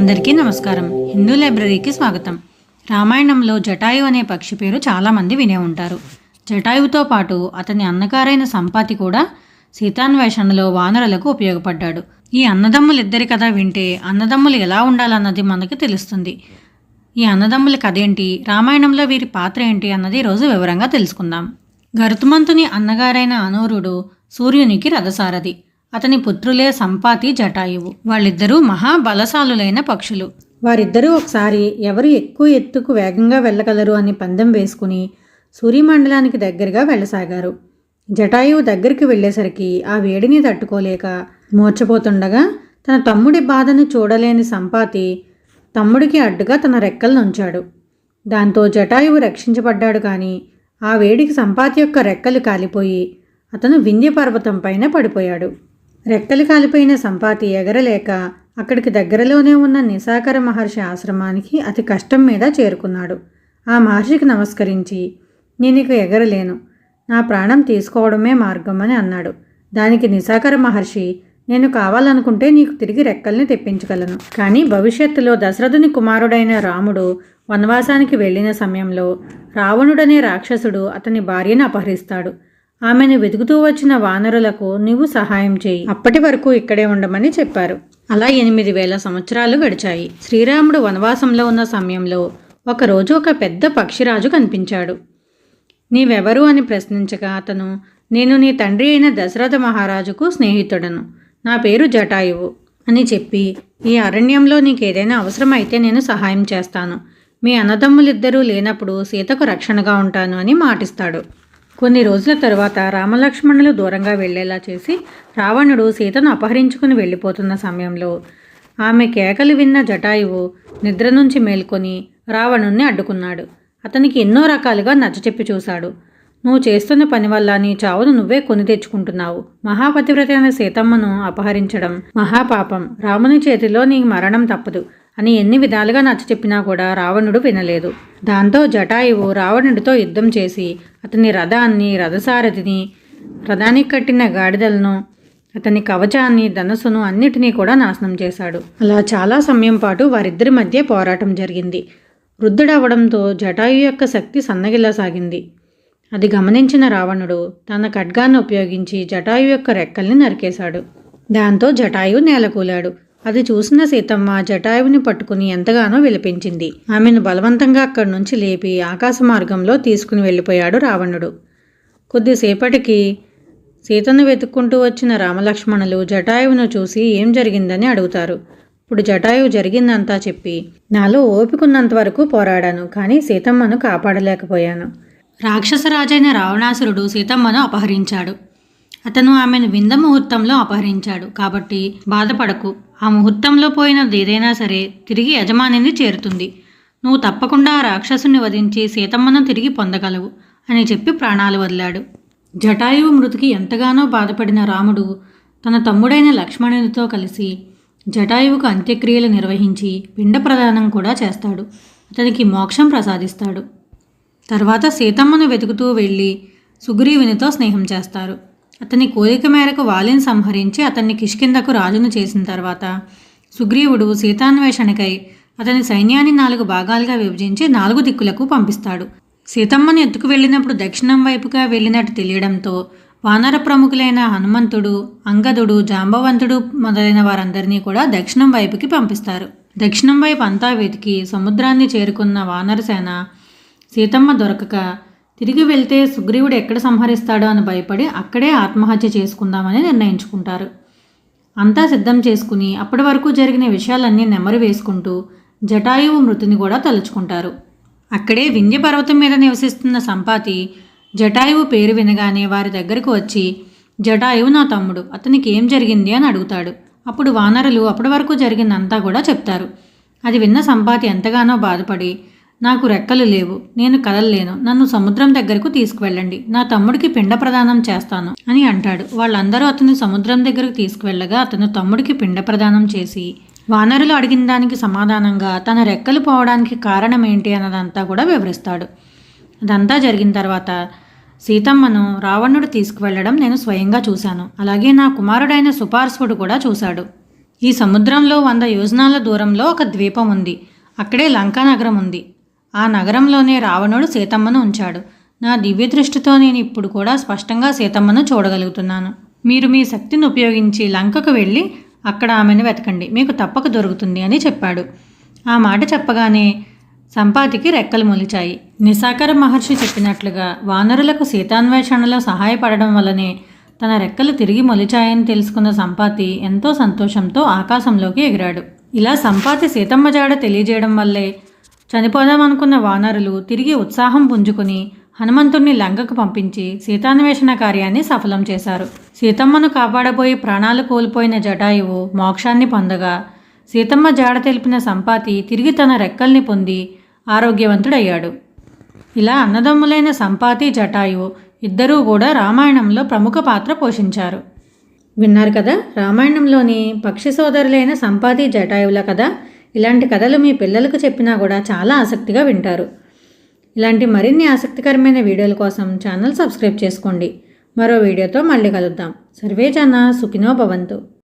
అందరికీ నమస్కారం. హిందూ లైబ్రరీకి స్వాగతం. రామాయణంలో జటాయు అనే పక్షి పేరు చాలామంది వినే ఉంటారు. జటాయువుతో పాటు అతని అన్నగారైన సంపాతి కూడా సీతాన్వేషణలో వానరులకు ఉపయోగపడ్డాడు. ఈ అన్నదమ్ములిద్దరి కథ వింటే అన్నదమ్ములు ఎలా ఉండాలన్నది మనకు తెలుస్తుంది. ఈ అన్నదమ్ముల కథ ఏంటి రామాయణంలో వీరి పాత్ర ఏంటి అన్నది రోజు వివరంగా తెలుసుకుందాం. గరుతుమంతుని అన్నగారైన అనూరుడు సూర్యునికి రథసారథి. అతని పుత్రులే సంపాతి జటాయువు. వాళ్ళిద్దరూ మహాబలశాలులైన పక్షులు. వారిద్దరూ ఒకసారి ఎవరు ఎక్కువ ఎత్తుకు వేగంగా వెళ్ళగలరు అని పందెం వేసుకుని సూర్యమండలానికి దగ్గరగా వెళ్ళసాగారు. జటాయువు దగ్గరికి వెళ్ళేసరికి ఆ వేడిని తట్టుకోలేక మూర్చపోతుండగా తన తమ్ముడి బాధను చూడలేని సంపాతి తమ్ముడికి అడ్డుగా తన రెక్కలను ఉంచాడు దాంతో జటాయువు రక్షించబడ్డాడు కానీ ఆ వేడికి సంపాతి యొక్క రెక్కలు కాలిపోయి అతను వింధ్య పర్వతం పైన పడిపోయాడు. రెక్కలు కాలిపోయిన సంపాతి ఎగరలేక అక్కడికి దగ్గరలోనే ఉన్న నిశాకర మహర్షి ఆశ్రమానికి అతి కష్టం మీద చేరుకున్నాడు. ఆ మహర్షికి నమస్కరించి నేను ఎగరలేను. నా ప్రాణం తీసుకోవడమే మార్గం అని అన్నాడు. దానికి నిశాకర మహర్షి నేను కావాలనుకుంటే నీకు తిరిగి రెక్కల్ని తెప్పించగలను. కానీ భవిష్యత్తులో దశరథుని కుమారుడైన రాముడు వనవాసానికి వెళ్ళిన సమయంలో రావణుడనే రాక్షసుడు అతని భార్యను అపహరిస్తాడు. ఆమెను వెతుకుతూ వచ్చిన వానరులకు నీవు సహాయం చేయి. అప్పటి వరకు ఇక్కడే ఉండమని చెప్పారు. అలా ఎనిమిది వేల సంవత్సరాలు గడిచాయి. శ్రీరాముడు వనవాసంలో ఉన్న సమయంలో ఒకరోజు ఒక పెద్ద పక్షిరాజు కనిపించాడు. నీవెవరు అని ప్రశ్నించగా అతను నేను నీ తండ్రి అయిన దశరథ మహారాజుకు స్నేహితుడను. నా పేరు జటాయువు. అని చెప్పి ఈ అరణ్యంలో నీకేదైనా అవసరమైతే నేను సహాయం చేస్తాను. మీ అన్నదమ్ములిద్దరూ లేనప్పుడు సీతకు రక్షణగా ఉంటాను అని మాటిస్తాడు. కొన్ని రోజుల తరువాత రామలక్ష్మణులు దూరంగా వెళ్ళేలా చేసి రావణుడు సీతను అపహరించుకుని వెళ్ళిపోతున్న సమయంలో ఆమె కేకలు విన్న జటాయువు నిద్ర నుంచి మేల్కొని రావణుణ్ణి అడ్డుకున్నాడు. అతనికి ఎన్నో రకాలుగా నచ్చచెప్పి చూశాడు. నువ్వు చేస్తున్న పని వల్ల నీ చావును నువ్వే కొని తెచ్చుకుంటున్నావు. మహాపతివ్రత అయిన సీతమ్మను అపహరించడం మహాపాపం. రాముని చేతిలో నీ మరణం తప్పదు. అని ఎన్ని విధాలుగా నచ్చ చెప్పినా కూడా రావణుడు వినలేదు. దాంతో జటాయువు రావణుడితో యుద్ధం చేసి అతని రథాన్ని రథసారథిని రథానికి కట్టిన గాడిదలను అతని కవచాన్ని ధనస్సును అన్నిటినీ కూడా నాశనం చేశాడు. అలా చాలా సమయం పాటు వారిద్దరి మధ్య పోరాటం జరిగింది. వృద్ధుడవడంతో జటాయు యొక్క శక్తి సన్నగిల్లసాగింది అది గమనించిన రావణుడు తన ఖడ్గాన్ని ఉపయోగించి జటాయు యొక్క రెక్కల్ని నరికేశాడు. దాంతో జటాయు నేలకూలాడు. అది చూసిన సీతమ్మ జటాయువుని పట్టుకుని ఎంతగానో విలపించింది. ఆమెను బలవంతంగా అక్కడి నుంచి లేపి ఆకాశ మార్గంలో తీసుకుని వెళ్ళిపోయాడు రావణుడు. కొద్దిసేపటికి సీతను వెతుక్కుంటూ వచ్చిన రామలక్ష్మణులు జటాయువును చూసి ఏం జరిగిందని అడుగుతారు. ఇప్పుడు జటాయువు జరిగిందంతా చెప్పి నాలో ఓపికన్నంత వరకు పోరాడాను కానీ సీతమ్మను కాపాడలేకపోయాను. రాక్షసరాజైన రావణాసురుడు సీతమ్మను అపహరించాడు. అతను ఆమెను వింద ముహూర్తంలో అపహరించాడు. కాబట్టి బాధపడకు. ఆ ముహూర్తంలో పోయినది ఏదైనా సరే తిరిగి యజమానిని చేరుతుంది. నువ్వు తప్పకుండా ఆ రాక్షసుని వధించి సీతమ్మను తిరిగి పొందగలవు అని చెప్పి ప్రాణాలు వదిలాడు. జటాయువు మృతికి ఎంతగానో బాధపడిన రాముడు తన తమ్ముడైన లక్ష్మణునితో కలిసి జటాయువుకు అంత్యక్రియలు నిర్వహించి పిండ ప్రదానం కూడా చేస్తాడు. అతనికి మోక్షం ప్రసాదిస్తాడు. తర్వాత సీతమ్మను వెతుకుతూ వెళ్ళి సుగ్రీవునితో స్నేహం చేస్తారు. అతని కోరిక మేరకు వాలిని సంహరించి అతన్ని కిష్కిందకు రాజును చేసిన తర్వాత సుగ్రీవుడు సీతాన్వేషణకై అతని సైన్యాన్ని నాలుగు భాగాలుగా విభజించి నాలుగు దిక్కులకు పంపిస్తాడు. సీతమ్మను ఎత్తుకు వెళ్ళినప్పుడు దక్షిణం వైపుగా వెళ్ళినట్టు తెలియడంతో వానర ప్రముఖులైన హనుమంతుడు అంగదుడు జాంబవంతుడు మొదలైన వారందరినీ కూడా దక్షిణం వైపుకి పంపిస్తారు. దక్షిణం వైపు అంతా వెతికి సముద్రాన్ని చేరుకున్న వానరసేన సీతమ్మ దొరకక తిరిగి వెళ్తే సుగ్రీవుడు ఎక్కడ సంహరిస్తాడో అని భయపడి అక్కడే ఆత్మహత్య చేసుకుందామని నిర్ణయించుకుంటారు. అంతా సిద్ధం చేసుకుని అప్పటి వరకు జరిగిన విషయాలన్నీ నెమరు వేసుకుంటూ జటాయువు మృతిని కూడా తలుచుకుంటారు. అక్కడే వింధ్య పర్వతం మీద నివసిస్తున్న సంపాతి జటాయువు పేరు వినగానే వారి దగ్గరకు వచ్చి జటాయువు నా తమ్ముడు అతనికి ఏం జరిగింది? అని అడుగుతాడు. అప్పుడు వానరులు అప్పటి వరకు జరిగిందంతా కూడా చెప్తారు. అది విన్న సంపాతి ఎంతగానో బాధపడి నాకు రెక్కలు లేవు. నేను కదలలేను. నన్ను సముద్రం దగ్గరకు తీసుకువెళ్ళండి. నా తమ్ముడికి పిండ ప్రదానం చేస్తాను అని అంటాడు. వాళ్ళందరూ అతన్ని సముద్రం దగ్గరకు తీసుకువెళ్ళగా అతను తమ్ముడికి పిండ ప్రదానం చేసి వానరులు అడిగిన దానికి సమాధానంగా తన రెక్కలు పోవడానికి కారణం ఏంటి అన్నదంతా కూడా వివరిస్తాడు. అదంతా జరిగిన తర్వాత సీతమ్మను రావణుడు తీసుకువెళ్ళడం నేను స్వయంగా చూశాను. అలాగే నా కుమారుడైన సుపార్శ్వుడు కూడా చూశాడు. ఈ సముద్రంలో వంద యోజనాల దూరంలో ఒక ద్వీపం ఉంది. అక్కడే లంకా నగరం ఉంది. ఆ నగరంలోనే రావణుడు సీతమ్మను ఉంచాడు. నా దివ్య దృష్టితో నేను ఇప్పుడు కూడా స్పష్టంగా సీతమ్మను చూడగలుగుతున్నాను. మీరు మీ శక్తిని ఉపయోగించి లంకకు వెళ్ళి అక్కడ ఆమెను వెతకండి. మీకు తప్పక దొరుకుతుంది అని చెప్పాడు. ఆ మాట చెప్పగానే సంపాతికి రెక్కలు మొలిచాయి. నిశాకర మహర్షి చెప్పినట్లుగా వానరులకు సీతాన్వేషణలో సహాయపడడం వల్లనే తన రెక్కలు తిరిగి మొలిచాయని తెలుసుకున్న సంపాతి ఎంతో సంతోషంతో ఆకాశంలోకి ఎగిరాడు. ఇలా సంపాతి సీతమ్మ జాడ తెలియజేయడం వల్లే చనిపోదామనుకున్న వానరులు తిరిగి ఉత్సాహం పుంజుకుని హనుమంతుణ్ణి లంకకు పంపించి సీతాన్వేషణ కార్యాన్ని సఫలం చేశారు. సీతమ్మను కాపాడబోయి ప్రాణాలు కోల్పోయిన జటాయువు మోక్షాన్ని పొందగా సీతమ్మ జాడ తెలిపిన సంపాతి తిరిగి తన రెక్కల్ని పొంది ఆరోగ్యవంతుడయ్యాడు. ఇలా అన్నదమ్ములైన సంపాతి జటాయువు ఇద్దరూ కూడా రామాయణంలో ప్రముఖ పాత్ర పోషించారు. విన్నారు కదా రామాయణంలోని పక్షి సోదరులైన సంపాతి జటాయువుల కథ ఇలాంటి కథలు మీ పిల్లలకు చెప్పినా కూడా చాలా ఆసక్తిగా వింటారు. ఇలాంటి మరిన్ని ఆసక్తికరమైన వీడియోల కోసం ఛానల్ సబ్స్క్రైబ్ చేసుకోండి. మరో వీడియోతో మళ్ళీ కలుద్దాం. సర్వే జన సుఖినో భవంతు.